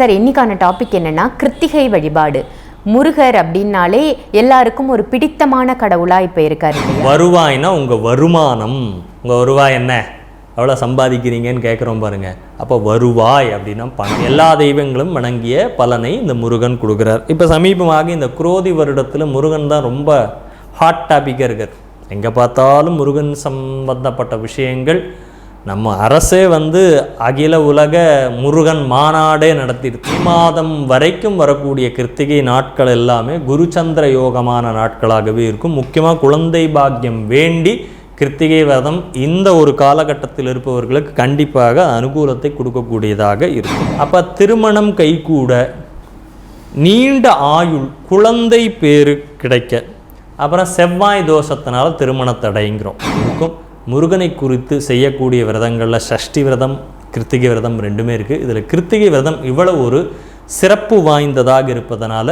Sir இன்னைக்கான topic என்னன்னா கிருத்திகை வழிபாடு. முருகர் அப்படின்னாலே எல்லாருக்கும் ஒரு பிடித்தமான கடவுளா இப்ப இருக்காரு வருவாய்னா உங்கள் வருமானம். உங்கள் வருவாய் என்ன? எவ்வளோ சம்பாதிக்கிறீங்கன்னு கேட்குறோம் பாருங்க. அப்போ வருவாய் அப்படின்னா பணம் எல்லா தெய்வங்களும் வணங்கிய பலனை இந்த முருகன் கொடுக்குறார். இப்போ சமீபமாக இந்த குரோதி வருடத்தில் முருகன் தான் ரொம்ப ஹாட் டாப்பிக்காக இருக்கார். எங்கே பார்த்தாலும் முருகன் சம்பந்தப்பட்ட விஷயங்கள் நம்ம அரசே வந்து அகில உலக முருகன் மாநாடே நடத்திடுச்சு மாதம் வரைக்கும் வரக்கூடிய கிருத்திகை நாட்கள் எல்லாமே குருச்சந்திர யோகமான நாட்களாகவே இருக்கும். முக்கியமாக குழந்தை பாக்கியம் வேண்டி கிருத்திகை விரதம் இந்த ஒரு காலகட்டத்தில் இருப்பவர்களுக்கு கண்டிப்பாக அனுகூலத்தை கொடுக்கக்கூடியதாக இருக்கும். அப்போ திருமணம் கைகூட நீண்ட ஆயுள் குழந்தை பேரு கிடைக்க அப்புறம் செவ்வாய் தோஷத்தினால திருமண தடைங்கிறோம். இருக்கும். முருகனை குறித்து செய்யக்கூடிய விரதங்களில் சஷ்டி விரதம் கிருத்திகை விரதம் ரெண்டுமே இருக்குது இதில் கிருத்திகை விரதம் இவ்வளவு ஒரு சிறப்பு வாய்ந்ததாக இருப்பதனால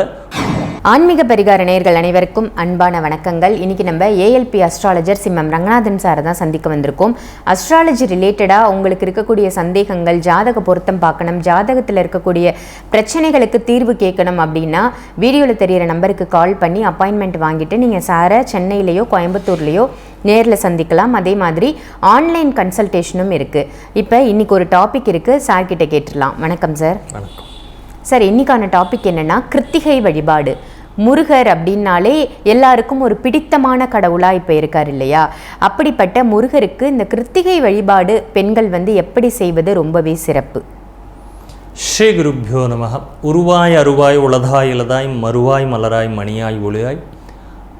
ஆன்மீக பரிகார நேயர்கள் அனைவருக்கும் அன்பான வணக்கங்கள். இன்னைக்கு நம்ம ஏஎல்பி அஸ்ட்ராலஜர் சிம்மம் ரங்கநாதன் சாரை தான் சந்திக்க வந்திருக்கோம். அஸ்ட்ராலஜி ரிலேட்டடாக உங்களுக்கு இருக்கக்கூடிய சந்தேகங்கள் ஜாதக பொருத்தம் பார்க்கணும் ஜாதகத்தில் இருக்கக்கூடிய பிரச்சனைகளுக்கு தீர்வு கேட்கணும் அப்படின்னா வீடியோவில் தெரியிற நம்பருக்கு கால் பண்ணி அப்பாயின்மெண்ட் வாங்கிட்டு நீங்கள் சாரை சென்னையிலேயோ கோயம்புத்தூர்லேயோ நேரில் சந்திக்கலாம். அதே மாதிரி ஆன்லைன் கன்சல்டேஷனும் இருக்குது இப்போ இன்னைக்கு ஒரு டாபிக் இருக்குது சார்கிட்ட கேட்டுடலாம். வணக்கம் சார். வணக்கம். சார் இன்றைக்கான டாபிக் என்னென்னா கிருத்திகை வழிபாடு. முருகர் அப்படின்னாலே எல்லாருக்கும் ஒரு பிடித்தமான கடவுளாக இப்போ இருக்கார் இல்லையா? அப்படிப்பட்ட முருகருக்கு இந்த கிருத்திகை வழிபாடு பெண்கள் வந்து எப்படி செய்வது ரொம்பவே சிறப்பு. ஸ்ரீ குருப்பியோ நம உருவாய் அருவாய் உளதாய் இலதாய் மறுவாய் மலராய் மணியாய் ஒளியாய்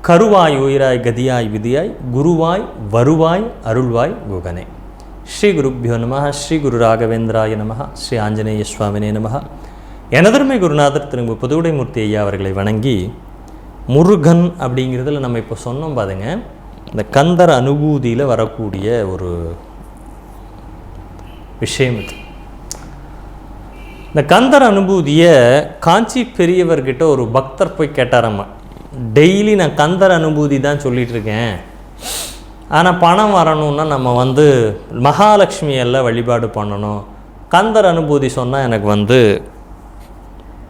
கருவாய் உயிராய் கதியாய் விதியாய் குருவாய் வருவாய் அருள்வாய் குகனே. ஸ்ரீ குருப்பியோ நம ஸ்ரீ குரு ராகவேந்திராய நம ஸ்ரீ ஆஞ்சநேய சுவாமினே நம எனதர்மை குருநாதர் திரும்ப புதுவுடைமூர்த்தி ஐயா அவர்களை வணங்கி முருகன் அப்படிங்கிறதுல நம்ம இப்போ சொன்னோம் பாருங்க. இந்த கந்தர் அனுபூதியில் வரக்கூடிய ஒரு விஷயம் இது. இந்த கந்தர் அனுபூதியை காஞ்சி பெரியவர்கிட்ட ஒரு பக்தர் போய் கேட்டாராம்மா டெய்லி நான் கந்தர் அனுபூதி தான் சொல்லிகிட்டு இருக்கேன் ஆனால் பணம் வரணும்னா நம்ம வந்து மகாலட்சுமி எல்லாம் வழிபாடு பண்ணணும். கந்தர் அனுபூதி சொன்னால் எனக்கு வந்து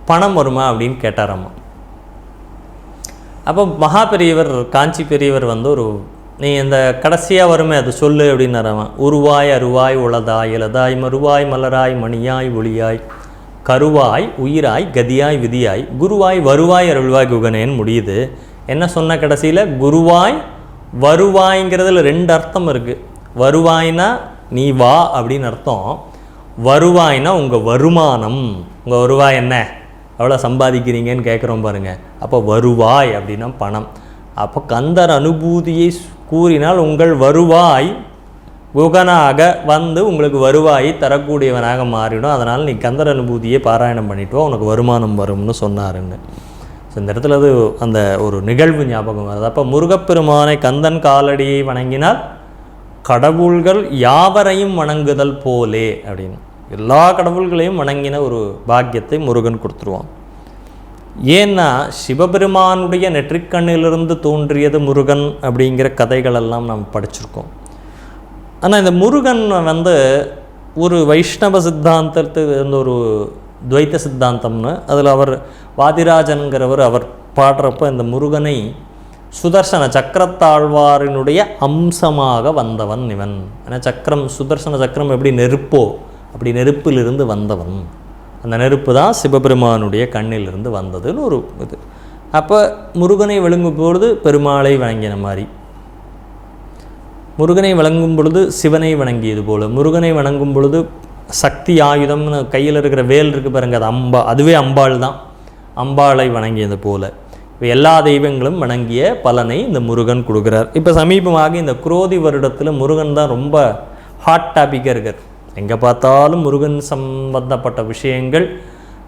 பணம் வருமா அப்படின்னு கேட்டாராம்மா அப்போ மகா பெரியவர் காஞ்சி பெரியவர் வந்து ஒரு நீ இந்த கடைசியாக வருமே அது சொல்லு அப்படின்னாராமா. உருவாய் அருவாய் உளதாய் இலதாய் மறுவாய் மலராய் மணியாய் ஒளியாய் கருவாய் உயிராய் கதியாய் விதியாய் குருவாய் வருவாய் அருள்வாய் குகனேன்னு முடியுது. என்ன சொன்ன கடைசியில்? குருவாய் வருவாய்ங்கிறதுல ரெண்டு அர்த்தம் இருக்குது வருவாய்னா நீ வா அப்படின்னு அர்த்தம். வருவாய்னா உங்கள் வருமானம். உங்கள் வருவாய் என்ன? எவ்வளோ சம்பாதிக்கிறீங்கன்னு கேட்குறோம் பாருங்கள் அப்போ வருவாய் அப்படின்னா பணம். அப்போ கந்தர் அனுபூதியை கூறினால் உங்கள் வருவாய் குகனாக வந்து உங்களுக்கு வருவாய் தரக்கூடியவனாக மாறிடும். அதனால் நீ கந்தர் அனுபூதியை பாராயணம் பண்ணிவிட்டு உனக்கு வருமானம் வரும்னு சொன்னாருன்னு ஸோ இந்த இடத்துல அது அந்த ஒரு நிகழ்வு ஞாபகம் வருது. அப்போ முருகப்பெருமானை கந்தன் காலடியை வணங்கினால் கடவுள்கள் யாவரையும் வணங்குதல் போலே அப்படின்னு. எல்லா கடவுள்களையும் வணங்கின ஒரு பாக்கியத்தை முருகன் கொடுத்துருவான். ஏன்னா சிவபெருமானுடைய நெற்றிக்கண்ணிலிருந்து தோன்றியது முருகன் அப்படிங்கிற கதைகளெல்லாம் நாம் படிச்சிருக்கோம். ஆனால் இந்த முருகன் வந்து ஒரு வைஷ்ணவ சித்தாந்தத்துக்கு வந்து ஒரு துவைத்த சித்தாந்தம்னு அதில் அவர் வாதிராஜன்கிறவர் அவர் பாடுறப்ப இந்த முருகனை சுதர்சன சக்கரத்தாழ்வாரினுடைய அம்சமாக வந்தவன் இவன். ஏன்னா சக்கரம் சுதர்சன சக்கரம் எப்படி நெருப்போ அப்படி நெருப்பிலிருந்து வந்தவன். அந்த நெருப்பு தான் சிவபெருமானுடைய கண்ணிலிருந்து வந்ததுன்னு ஒரு இது. அப்போ முருகனை விளங்கும் பொழுது பெருமாளை வணங்கின மாதிரி. முருகனை வணங்கும் பொழுது சிவனை வணங்கியது போல். முருகனை வணங்கும் பொழுது சக்தி ஆயுதம்னு கையில் இருக்கிற வேல் இருக்கு பாருங்க அது அம்பா அதுவே அம்பாள் தான். அம்பாளை வணங்கியது போல். எல்லா தெய்வங்களும் வணங்கிய பலனை இந்த முருகன் கொடுக்குறார். இப்போ சமீபமாக இந்த குரோதி வருடத்தில் முருகன் தான் ரொம்ப ஹாட் டாப்பிக்காக இருக்கார். எங்கே பார்த்தாலும் முருகன் சம்பந்தப்பட்ட விஷயங்கள்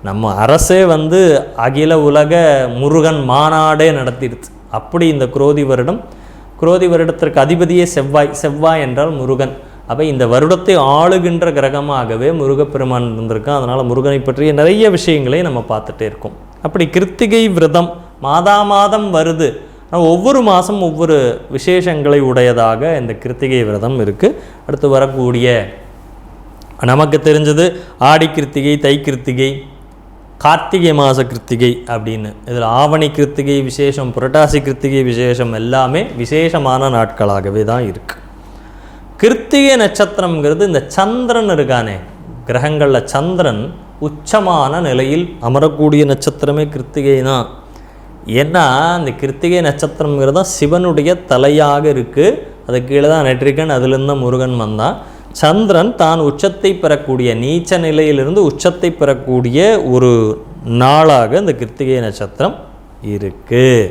நம்ம அரசே வந்து அகில உலக முருகன் மாநாடே நடத்திடுது. அப்படி இந்த குரோதி வருடம் குரோதி வருடத்திற்கு அதிபதியே செவ்வாய் செவ்வாய் என்றால் முருகன். அப்போ இந்த வருடத்தை ஆளுகின்ற கிரகமாகவே முருகப்பெருமான் இருந்திருக்கான். அதனால் முருகனை பற்றிய நிறைய விஷயங்களை நம்ம பார்த்துட்டே இருக்கோம். அப்படி கிருத்திகை விரதம் மாதா மாதம் வருது. ஒவ்வொரு மாதம் ஒவ்வொரு விசேஷங்களை உடையதாக இந்த கிருத்திகை விரதம் இருக்குது அடுத்து வரக்கூடிய நமக்கு தெரிஞ்சது ஆடி கிருத்திகை தை கிருத்திகை கார்த்திகை மாத கிருத்திகை அப்படின்னு. இதில் ஆவணி கிருத்திகை விசேஷம் புரட்டாசி கிருத்திகை விசேஷம் எல்லாமே விசேஷமான நாட்களாகவே தான் இருக்குது கிருத்திகை நட்சத்திரங்கிறது இந்த சந்திரன் இருக்கானே. கிரகங்களில் சந்திரன் உச்சமான நிலையில் அமரக்கூடிய நட்சத்திரமே கிருத்திகை தான். ஏன்னா இந்த கிருத்திகை நட்சத்திரம்ங்கிறது தான் சிவனுடைய தலையாக இருக்குது அது கீழே தான் நெற்றிக்கன் அதுலேருந்து முருகன் வந்தான். சந்திரன் தான் உச்சத்தை பெறக்கூடிய நீச்ச நிலையிலிருந்து உச்சத்தை பெறக்கூடிய ஒரு நாளாக இந்த கிருத்திகை நட்சத்திரம் இருக்குது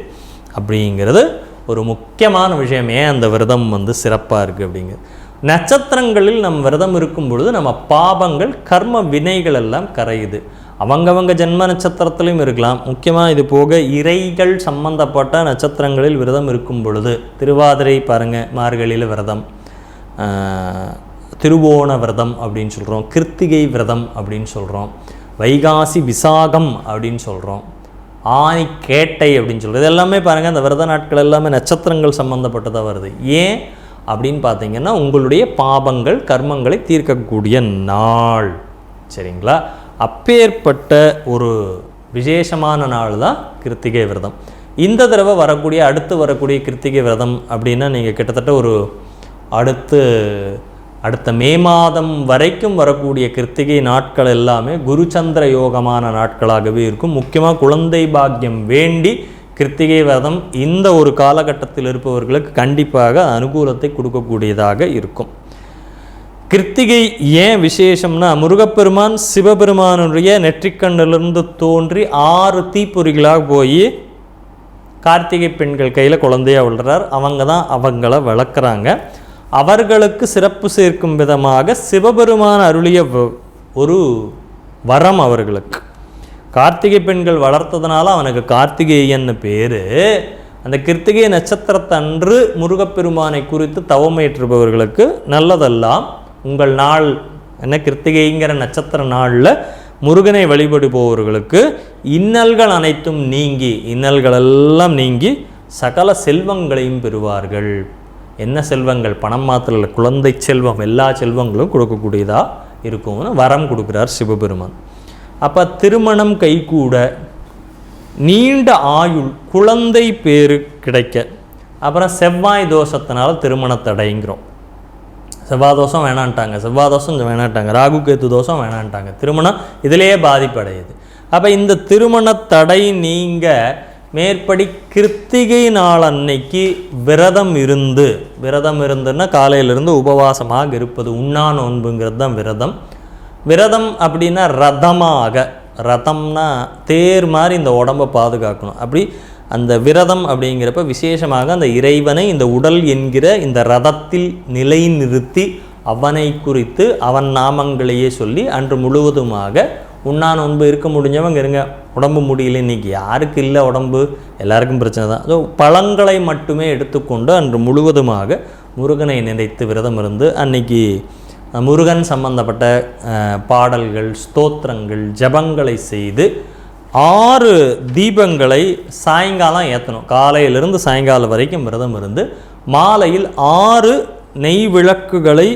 அப்படிங்கிறது ஒரு முக்கியமான விஷயம். ஏன் அந்த விரதம் வந்து சிறப்பாக இருக்குது அப்படிங்கிறது? நட்சத்திரங்களில் நம் விரதம் இருக்கும் பொழுது நம்ம பாபங்கள் கர்ம வினைகள் எல்லாம் கரையுது. அவங்கவங்க ஜென்ம நட்சத்திரத்திலையும் இருக்கலாம். முக்கியமாக இது போக இறைகள் சம்பந்தப்பட்ட நட்சத்திரங்களில் விரதம் இருக்கும் பொழுது திருவாதிரை பாருங்கள் மார்கழியில் விரதம். திருவோண விரதம் அப்படின்னு சொல்கிறோம் கிருத்திகை விரதம் அப்படின்னு சொல்கிறோம் வைகாசி விசாகம் அப்படின்னு சொல்கிறோம் ஆனி கேட்டை அப்படின்னு சொல்கிறது இது எல்லாமே பாருங்கள் அந்த விரத நாட்கள் எல்லாமே நட்சத்திரங்கள் சம்மந்தப்பட்டதாக வருது. ஏன்? அப்படின்னு பார்த்தீங்கன்னா உங்களுடைய பாபங்கள் கர்மங்களை தீர்க்கக்கூடிய நாள். சரிங்களா? அப்பேற்பட்ட ஒரு விசேஷமான நாள் தான் கிருத்திகை விரதம். இந்த தடவை வரக்கூடிய அடுத்து வரக்கூடிய கிருத்திகை விரதம் அப்படின்னா நீங்கள் கிட்டத்தட்ட ஒரு அடுத்து அடுத்த மே மாதம் வரைக்கும் வரக்கூடிய கிருத்திகை நாட்கள் எல்லாமே குருச்சந்திர யோகமான நாட்களாகவே இருக்கும். முக்கியமாக குழந்தை பாக்கியம் வேண்டி கிருத்திகை விரதம் இந்த ஒரு காலகட்டத்தில் இருப்பவர்களுக்கு கண்டிப்பாக அனுகூலத்தை கொடுக்கக்கூடியதாக இருக்கும். கிருத்திகை ஏன் விசேஷம்னா முருகப்பெருமான் சிவபெருமானுடைய நெற்றிக்கண்ணிலிருந்து தோன்றி ஆறு தீப்பொறிகளாக போய் கார்த்திகை பெண்கள் கையில் குழந்தையா விழுறார் அவங்க தான் அவங்கள வளர்க்குறாங்க. அவர்களுக்கு சிறப்பு சேர்க்கும் விதமாக சிவபெருமான் அருளிய ஒரு வரம் அவர்களுக்கு. கார்த்திகை பெண்கள் வளர்த்ததுனால அவனுக்கு கார்த்திகேயன்னு பேர். அந்த கிருத்திகை நட்சத்திரத்தன்று முருகப்பெருமானை குறித்து தவமேற்றுபவர்களுக்கு நல்லதெல்லாம். உங்கள் நாள் என்ன கிருத்திகைங்கிற நட்சத்திர நாளில் முருகனை வழிபடுபவர்களுக்கு இன்னல்கள் அனைத்தும் நீங்கி இன்னல்கள் எல்லாம் நீங்கி சகல செல்வங்களையும் பெறுவார்கள். என்ன செல்வங்கள்? பணம் மாத்திரம் இல்லை குழந்தை செல்வம் எல்லா செல்வங்களும் கொடுக்கக்கூடியதாக இருக்கும்னு வரம் கொடுக்குறார் சிவபெருமான். அப்போ திருமணம் கைகூட நீண்ட ஆயுள் குழந்தை பேரு கிடைக்க. அப்புறம் செவ்வாய் தோஷத்தினால திருமணத்தை அடைங்கிறோம். செவ்வாய் தோஷம் வேணான்ட்டாங்க செவ்வாய் தோஷம் வேணான்ட்டாங்க ராகு கேத்து தோஷம் வேணான்ட்டாங்க. திருமணம் இதிலேயே பாதிப்படையுது. அப்போ இந்த திருமண தடை நீங்கள் மேற்படி கிருத்திகை நாள் அன்னைக்கு விரதம் இருந்து விரதம் இருந்துன்னா காலையிலிருந்து உபவாசமாக இருப்பது உண்ணா நோன்புங்கிறது தான் விரதம். விரதம் அப்படின்னா ரதமாக ரதம்னா தேர் மாதிரி இந்த உடம்பை பாதுகாக்கணும். அப்படி அந்த விரதம் அப்படிங்கிறப்ப விசேஷமாக அந்த இறைவனை இந்த உடல் என்கிற இந்த ரதத்தில் நிலைநிறுத்தி அவனை குறித்து அவன் நாமங்களையே சொல்லி அன்று முழுவதுமாக உண்ணா நோன்பு இருக்க முடிஞ்சவங்க இருங்க. உடம்பு முடியல இன்னைக்கு யாருக்கு இல்லை உடம்பு? எல்லாருக்கும் பிரச்சனை தான். ஸோ பழங்களை மட்டுமே எடுத்துக்கொண்டு அன்று முழுவதுமாக முருகனை நினைத்து விரதம் இருந்து அன்னைக்கு முருகன் சம்பந்தப்பட்ட பாடல்கள் ஸ்தோத்திரங்கள் ஜபங்களை செய்து ஆறு தீபங்களை சாயங்காலம் ஏற்றணும் காலையிலிருந்து சாயங்காலம் வரைக்கும் விரதம் இருந்து மாலையில் ஆறு நெய் விளக்குகளை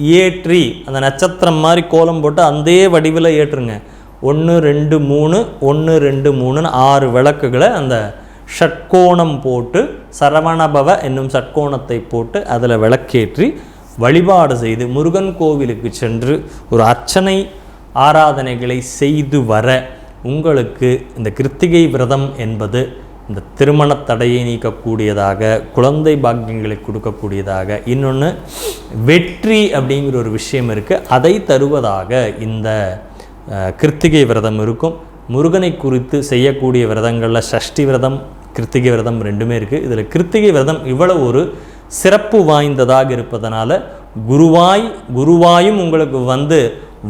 ஏற்றி அந்த நட்சத்திரம் மாதிரி கோலம் போட்டு அந்த வடிவில் ஏற்றுங்க. ஒன்று ரெண்டு மூணு ஒன்று ரெண்டு மூணுன்னு ஆறு விளக்குகளை அந்த ஷட்கோணம் போட்டு சரவணபவ என்னும் ஷட்கோணத்தை போட்டு அதில் விளக்கேற்றி வழிபாடு செய்து முருகன் கோவிலுக்கு சென்று ஒரு அர்ச்சனை ஆராதனைகளை செய்து வர உங்களுக்கு இந்த கிருத்திகை விரதம் என்பது இந்த திருமண தடையை நீக்கக்கூடியதாக குழந்தை பாக்கியங்களை கொடுக்கக்கூடியதாக இன்னொன்று வெற்றி அப்படிங்கிற ஒரு விஷயம் இருக்குது அதை தருவதாக இந்த கிருத்திகை விரதம் இருக்கும். முருகனை குறித்து செய்யக்கூடிய விரதங்களில் சஷ்டி விரதம் கிருத்திகை விரதம் ரெண்டுமே இருக்குது இதில் கிருத்திகை விரதம் இவ்வளவு ஒரு சிறப்பு வாய்ந்ததாக இருப்பதனால குருவாய் குருவாயும் உங்களுக்கு வந்து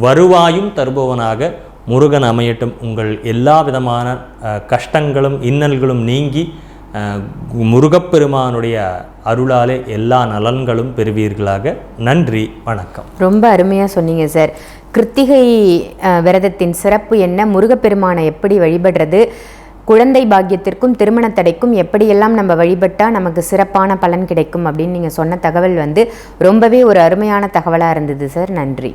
வருவாயும் தருபவனாக முருகன் அமையட்டும். உங்கள் எல்லா விதமான கஷ்டங்களும் இன்னல்களும் நீங்கி முருகப்பெருமானுடைய அருளாலே எல்லா நலன்களும் பெறுவீர்களாக. நன்றி வணக்கம். ரொம்ப அருமையாக சொன்னீங்க சார். கிருத்திகை விரதத்தின் சிறப்பு என்ன? முருகப்பெருமானை எப்படி வழிபடுறது? குழந்தை பாக்கியத்திற்கும் திருமண தடைக்கும் எப்படியெல்லாம் நம்ம வழிபட்டால் நமக்கு சிறப்பான பலன் கிடைக்கும் அப்படின்னு நீங்கள் சொன்ன தகவல் வந்து ரொம்பவே ஒரு அருமையான தகவலாக இருந்தது சார். நன்றி.